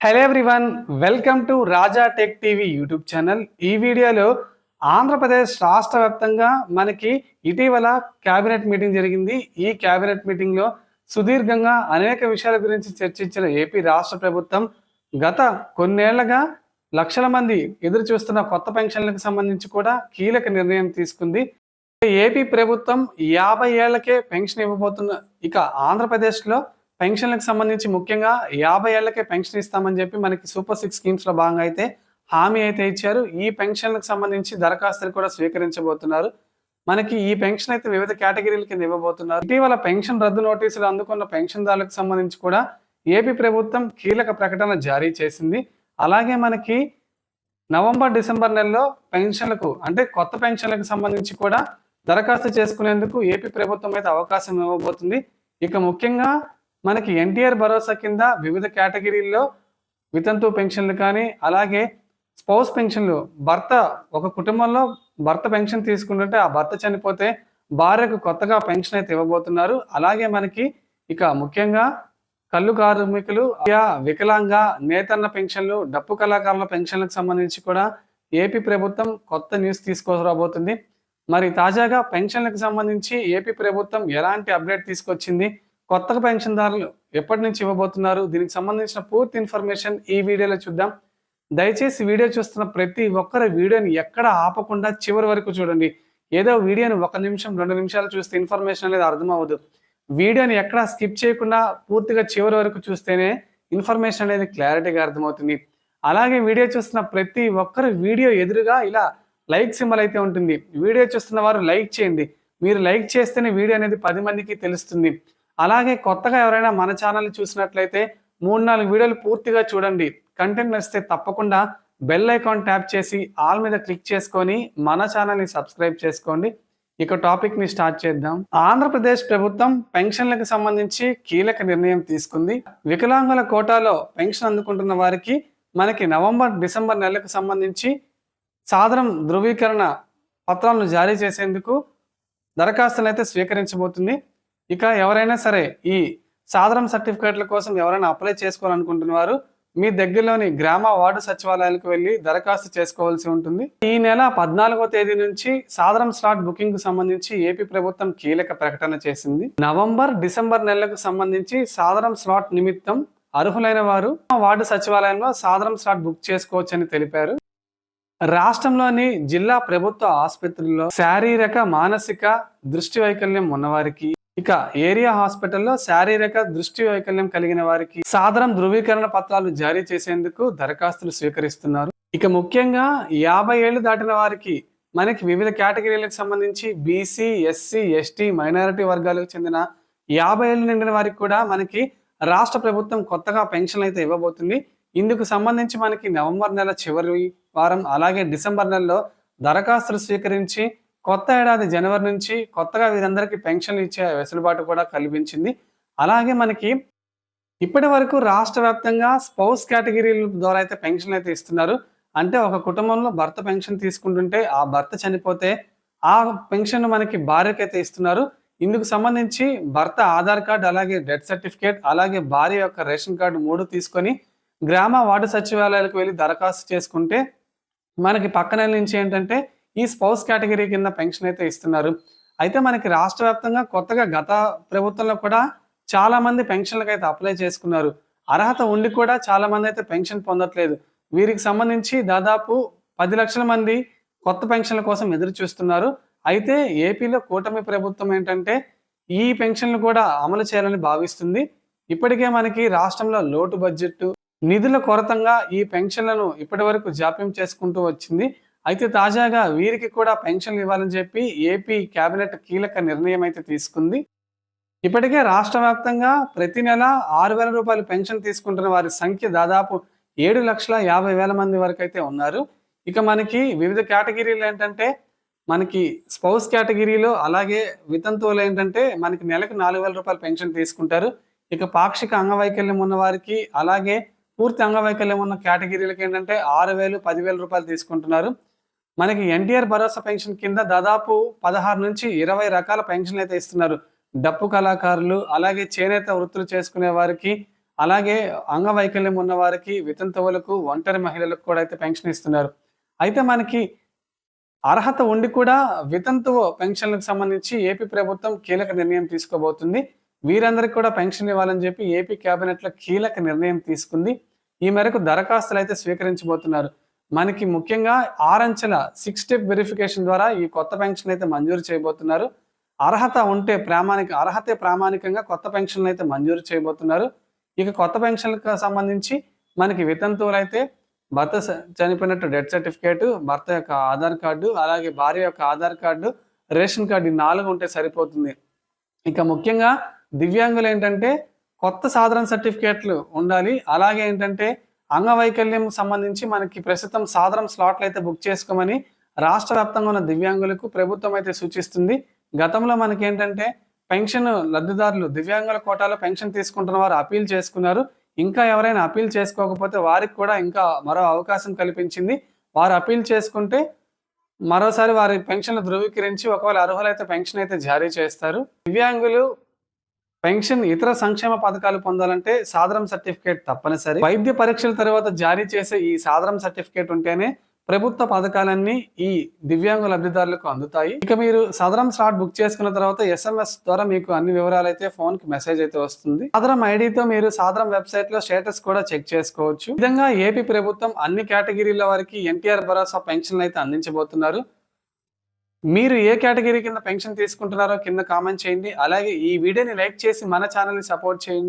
Hello everyone welcome to Raja tech TV YouTube channel ఈ వీడియోలో ఆంధ్రప్రదేశ్ రాష్ట్ర వ్యాప్తంగా మనకి ఇటీవల క్యాబినెట్ మీటింగ్ జరిగింది. ఈ క్యాబినెట్ మీటింగ్లో సుదీర్ఘంగా అనేక విషయాల గురించి చర్చించిన ఏపీ రాష్ట్ర ప్రభుత్వం గత కొన్నేళ్ళుగా లక్షల మంది ఎదురు చూస్తున్న కొత్త పెన్షన్లకు సంబంధించి కూడా కీలక నిర్ణయం తీసుకుంది. ఏపీ ప్రభుత్వం యాభై ఏళ్ళకే పెన్షన్ ఇవ్వబోతున్న ఇక ఆంధ్రప్రదేశ్లో పెన్షన్లకు సంబంధించి ముఖ్యంగా యాభై ఏళ్ళకే పెన్షన్ ఇస్తామని చెప్పి మనకి సూపర్ సిక్స్ స్కీమ్స్లో భాగంగా అయితే హామీ అయితే ఇచ్చారు. ఈ పెన్షన్లకు సంబంధించి దరఖాస్తులు కూడా స్వీకరించబోతున్నారు. మనకి ఈ పెన్షన్ అయితే వివిధ కేటగిరీల కింద ఇవ్వబోతున్నారు. ఇటీవల పెన్షన్ రద్దు నోటీసులు అందుకున్న పెన్షన్దారులకు సంబంధించి కూడా ఏపీ ప్రభుత్వం కీలక ప్రకటన జారీ చేసింది. అలాగే మనకి నవంబర్ డిసెంబర్ నెలలో పెన్షన్లకు అంటే కొత్త పెన్షన్లకు సంబంధించి కూడా దరఖాస్తు చేసుకునేందుకు ఏపీ ప్రభుత్వం అయితే అవకాశం ఇవ్వబోతుంది. ఇక ముఖ్యంగా మనకి ఎన్టీఆర్ భరోసా కింద వివిధ కేటగిరీల్లో వితంతు పెన్షన్లు కానీ అలాగే స్పౌస్ పెన్షన్లు. భర్త ఒక కుటుంబంలో భర్త పెన్షన్ తీసుకుంటుంటే ఆ భర్త చనిపోతే భార్యకు కొత్తగా పెన్షన్ అయితే ఇవ్వబోతున్నారు. అలాగే మనకి ఇక ముఖ్యంగా కళ్ళు కార్మికులు యా వికలాంగ నేతన్న పెన్షన్లు డప్పు కళాకారుల పెన్షన్లకు సంబంధించి కూడా ఏపీ ప్రభుత్వం కొత్త న్యూస్ తీసుకురాబోతుంది. మరి తాజాగా పెన్షన్లకు సంబంధించి ఏపీ ప్రభుత్వం ఎలాంటి అప్డేట్ తీసుకొచ్చింది? కొత్తగా పెన్షన్దారులు ఎప్పటి నుంచి ఇవ్వబోతున్నారు? దీనికి సంబంధించిన పూర్తి ఇన్ఫర్మేషన్ ఈ వీడియోలో చూద్దాం. దయచేసి వీడియో చూస్తున్న ప్రతి ఒక్కరి వీడియోని ఎక్కడ ఆపకుండా చివరి వరకు చూడండి. ఏదో వీడియోని ఒక నిమిషం రెండు నిమిషాలు చూస్తే ఇన్ఫర్మేషన్ అనేది అర్థమవ్వదు. వీడియోని ఎక్కడ స్కిప్ చేయకుండా పూర్తిగా చివరి వరకు చూస్తేనే ఇన్ఫర్మేషన్ అనేది క్లారిటీగా అర్థమవుతుంది. అలాగే వీడియో చూస్తున్న ప్రతి ఒక్కరు వీడియో ఎదురుగా ఇలా లైక్ సింబల్ అయితే ఉంటుంది. వీడియో చూస్తున్న వారు లైక్ చేయండి. మీరు లైక్ చేస్తేనే వీడియో అనేది పది మందికి తెలుస్తుంది. అలాగే కొత్తగా ఎవరైనా మన ఛానల్ని చూసినట్లయితే మూడు నాలుగు వీడియోలు పూర్తిగా చూడండి. కంటెంట్ నచ్చితే తప్పకుండా బెల్ ఐకాన్ ట్యాప్ చేసి ఆల్ మీద క్లిక్ చేసుకొని మన ఛానల్ని సబ్స్క్రైబ్ చేసుకోండి. ఇక టాపిక్ని స్టార్ట్ చేద్దాం. ఆంధ్రప్రదేశ్ ప్రభుత్వం పెన్షన్లకు సంబంధించి కీలక నిర్ణయం తీసుకుంది. వికలాంగుల కోటాలో పెన్షన్ అందుకుంటున్న వారికి మనకి నవంబర్ డిసెంబర్ నెలకు సంబంధించి సాధారణ ధృవీకరణ పత్రాలను జారీ చేసేందుకు దరఖాస్తులను అయితే స్వీకరించబోతుంది. ఇక ఎవరైనా సరే ఈ సాధారణ సర్టిఫికేట్ల కోసం ఎవరైనా అప్లై చేసుకోవాలనుకుంటున్న వారు మీ దగ్గరలోని గ్రామ వార్డు సచివాలయాలకు వెళ్ళి దరఖాస్తు చేసుకోవాల్సి ఉంటుంది. ఈ నెల పద్నాలుగో తేదీ నుంచి సాధారణ స్లాట్ బుకింగ్కు సంబంధించి ఏపీ ప్రభుత్వం కీలక ప్రకటన చేసింది. నవంబర్ డిసెంబర్ నెలలకు సంబంధించి సాధారణ స్లాట్ నిమిత్తం అర్హులైన వారు వార్డు సచివాలయంలో సాధారణ స్లాట్ బుక్ చేసుకోవచ్చని తెలిపారు. రాష్ట్రంలోని జిల్లా ప్రభుత్వ ఆసుపత్రుల్లో శారీరక మానసిక దృష్టి వైకల్యం ఉన్నవారికి ఇక ఏరియా హాస్పిటల్లో శారీరక దృష్టి వైకల్యం కలిగిన వారికి సాధారణ ధృవీకరణ పత్రాలు జారీ చేసేందుకు దరఖాస్తులు స్వీకరిస్తున్నారు. ఇక ముఖ్యంగా యాభై ఏళ్ళు దాటిన వారికి మనకి వివిధ కేటగిరీలకు సంబంధించి బీసీ ఎస్సీ ఎస్టీ మైనారిటీ వర్గాలకు చెందిన యాభై ఏళ్ళు నిండిన వారికి కూడా మనకి రాష్ట్ర ప్రభుత్వం కొత్తగా పెన్షన్ అయితే ఇవ్వబోతుంది. ఇందుకు సంబంధించి మనకి నవంబర్ నెల చివరి వారం అలాగే డిసెంబర్ నెలలో దరఖాస్తులు స్వీకరించి కొత్త ఏడాది జనవరి నుంచి కొత్తగా వీరందరికీ పెన్షన్లు ఇచ్చే వెసులుబాటు కూడా కల్పించింది. అలాగే మనకి ఇప్పటి వరకు రాష్ట్ర వ్యాప్తంగా స్పౌస్ కేటగిరీల ద్వారా అయితే పెన్షన్ అయితే ఇస్తున్నారు. అంటే ఒక కుటుంబంలో భర్త పెన్షన్ తీసుకుంటుంటే ఆ భర్త చనిపోతే ఆ పెన్షన్ మనకి భార్యకి అయితే ఇస్తున్నారు. ఇందుకు సంబంధించి భర్త ఆధార్ కార్డు అలాగే డెత్ సర్టిఫికేట్ అలాగే భార్య యొక్క రేషన్ కార్డు మూడు తీసుకొని గ్రామ వార్డు సచివాలయాలకు వెళ్ళి దరఖాస్తు చేసుకుంటే మనకి పక్కన నుంచి ఏంటంటే ఈ స్పౌస్ కేటగిరీ కింద పెన్షన్ అయితే ఇస్తున్నారు. అయితే మనకి రాష్ట్ర వ్యాప్తంగా కొత్తగా గత ప్రభుత్వంలో కూడా చాలా మంది పెన్షన్లకు అయితే అప్లై చేసుకున్నారు. అర్హత ఉండి కూడా చాలా మంది అయితే పెన్షన్ పొందట్లేదు. వీరికి సంబంధించి దాదాపు పది లక్షల మంది కొత్త పెన్షన్ల కోసం ఎదురు చూస్తున్నారు. అయితే ఏపీలో కూటమి ప్రభుత్వం ఏంటంటే ఈ పెన్షన్లు కూడా అమలు చేయాలని భావిస్తుంది. ఇప్పటికే మనకి రాష్ట్రంలో లోటు బడ్జెట్ నిధుల కొరతంగా ఈ పెన్షన్లను ఇప్పటి వరకు జాప్యం చేసుకుంటూ వచ్చింది. అయితే తాజాగా వీరికి కూడా పెన్షన్లు ఇవ్వాలని చెప్పి ఏపీ కేబినెట్ కీలక నిర్ణయం అయితే తీసుకుంది. ఇప్పటికే రాష్ట్ర వ్యాప్తంగా ప్రతి నెల ఆరు వేల రూపాయలు పెన్షన్ తీసుకుంటున్న వారి సంఖ్య దాదాపు ఏడు లక్షల యాభై వేల మంది వరకు అయితే ఉన్నారు. ఇక మనకి వివిధ కేటగిరీలు ఏంటంటే మనకి స్పౌస్ కేటగిరీలో అలాగే వితంతువులు ఏంటంటే మనకి నెలకు నాలుగు వేల రూపాయలు పెన్షన్ తీసుకుంటారు. ఇక పాక్షిక అంగవైకల్యం ఉన్న వారికి అలాగే పూర్తి అంగవైకల్యం ఉన్న కేటగిరీలకు ఏంటంటే ఆరు వేలు పదివేల రూపాయలు తీసుకుంటున్నారు. మనకి ఎన్టీఆర్ భరోసా పెన్షన్ కింద దాదాపు పదహారు నుంచి ఇరవై రకాల పెన్షన్లు అయితే ఇస్తున్నారు. డప్పు కళాకారులు అలాగే చేనేత వృత్తులు చేసుకునే వారికి అలాగే అంగవైకల్యం ఉన్న వారికి వితంతువులకు ఒంటరి మహిళలకు కూడా అయితే పెన్షన్ ఇస్తున్నారు. అయితే మనకి అర్హత ఉండి కూడా వితంతువు పెన్షన్లకు సంబంధించి ఏపీ ప్రభుత్వం కీలక నిర్ణయం తీసుకోబోతుంది. వీరందరికీ కూడా పెన్షన్ ఇవ్వాలని చెప్పి ఏపీ క్యాబినెట్లో కీలక నిర్ణయం తీసుకుంది. ఈ మేరకు దరఖాస్తులు అయితే స్వీకరించబోతున్నారు. మనకి ముఖ్యంగా ఆరంచెల సిక్స్ స్టెప్ వెరిఫికేషన్ ద్వారా ఈ కొత్త పెన్షన్ అయితే మంజూరు చేయబోతున్నారు. అర్హత ఉంటే ప్రామాణిక అర్హతే ప్రామాణికంగా కొత్త పెన్షన్లు అయితే మంజూరు చేయబోతున్నారు. ఇక కొత్త పెన్షన్లకు సంబంధించి మనకి వితంతువులు అయితే భర్త చనిపోయినట్టు డెత్ సర్టిఫికేట్ భర్త యొక్క ఆధార్ కార్డు అలాగే భార్య యొక్క ఆధార్ కార్డు రేషన్ కార్డు ఈ నాలుగు ఉంటే సరిపోతుంది. ఇక ముఖ్యంగా దివ్యాంగులు ఏంటంటే కొత్త సాధారణ సర్టిఫికేట్లు ఉండాలి. అలాగే ఏంటంటే అంగవైకల్యం సంబంధించి మనకి ప్రస్తుతం సాధారణ స్లాట్లు అయితే బుక్ చేసుకోమని రాష్ట్ర వ్యాప్తంగా ఉన్న దివ్యాంగులకు ప్రభుత్వం అయితే సూచిస్తుంది. గతంలో మనకి ఏంటంటే పెన్షన్ లబ్ధిదారులు దివ్యాంగుల కోటాలో పెన్షన్ తీసుకుంటున్న వారు అపీల్ చేసుకున్నారు. ఇంకా ఎవరైనా అపీల్ చేసుకోకపోతే వారికి కూడా ఇంకా మరో అవకాశం కల్పించింది. వారు అపీల్ చేసుకుంటే మరోసారి వారి పెన్షన్లు ధృవీకరించి ఒకవేళ అర్హులైతే పెన్షన్ అయితే జారీ చేస్తారు. దివ్యాంగులు పెన్షన్ ఇతర సంక్షేమ పథకాలు పొందాలంటే సాధారణ సర్టిఫికేట్ తప్పనిసరి. వైద్య పరీక్షల తర్వాత జారీ చేసే ఈ సాధారణ సర్టిఫికేట్ ఉంటేనే ప్రభుత్వ పథకాలన్నీ ఈ దివ్యాంగ లబ్ధిదారులకు అందుతాయి. ఇక మీరు సదరం స్లాట్ బుక్ చేసుకున్న తర్వాత ఎస్ఎంఎస్ ద్వారా మీకు అన్ని వివరాలు అయితే ఫోన్కి మెసేజ్ అయితే వస్తుంది. సదరం ఐడితో మీరు సాదరం వెబ్సైట్లో స్టేటస్ కూడా చెక్ చేసుకోవచ్చు. విధంగా ఏపీ ప్రభుత్వం అన్ని కేటగిరీల వారికి ఎన్టీఆర్ భరోసా పెన్షన్ అయితే అందించబోతున్నారు. మీరు ఏ కేటగిరీ కింద పెన్షన్ తీసుకుంటున్నారో కింద కామెంట్ చేయండి. అలాగే ఈ వీడియోని లైక్ చేసి మన ఛానల్ని సపోర్ట్ చేయండి.